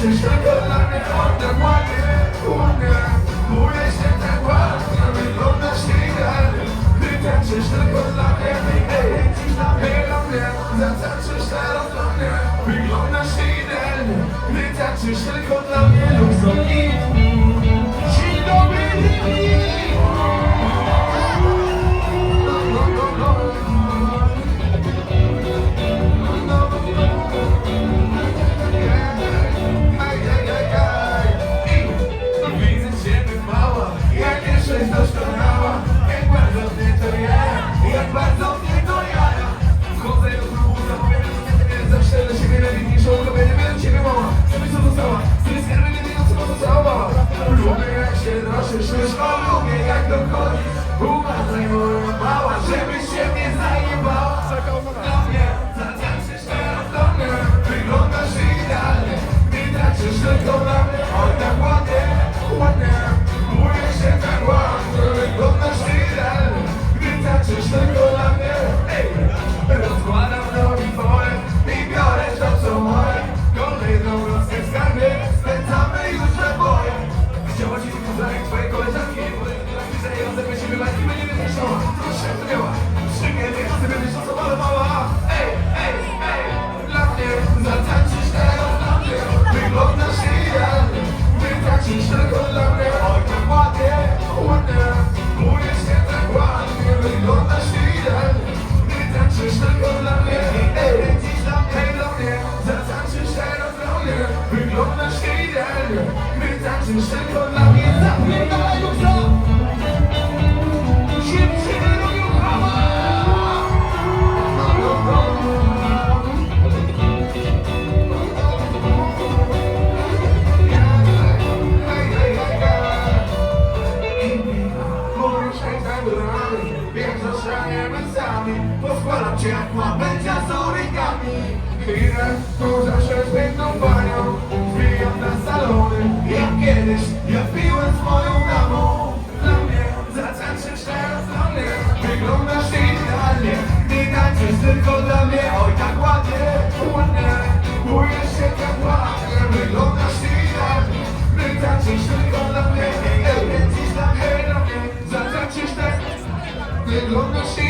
Czyż tak dla mnie oddech ładnie płonie Mówię się tak ładnie, wyglądasz idealnie. Krycia, czyż tylko dla mnie Lecisz na mnie, na mnie Zacaczysz teraz dla mnie. Wyglądasz idealnie Krycia, czyż tylko dla mnie Lub są Mit tanzen, stell kollabiert, sag mir, da, du sagst Poskładam cię jak łapędzia z origami Chwilę, tu zawsze z piękną panią Wbijam na salony Jak kiedyś, ja piłem z moją damą Dla mnie, zatańczysz teraz dla mnie Wyglądasz idealnie Nie tańczysz tylko dla mnie Oj tak ładnie, ładnie Bujesz się tak ładnie Wyglądasz idealnie Nie tańczysz tylko dla mnie Ej, kręcisz dla mnie, dla mnie Zatańczysz tak Wyglądasz idealnie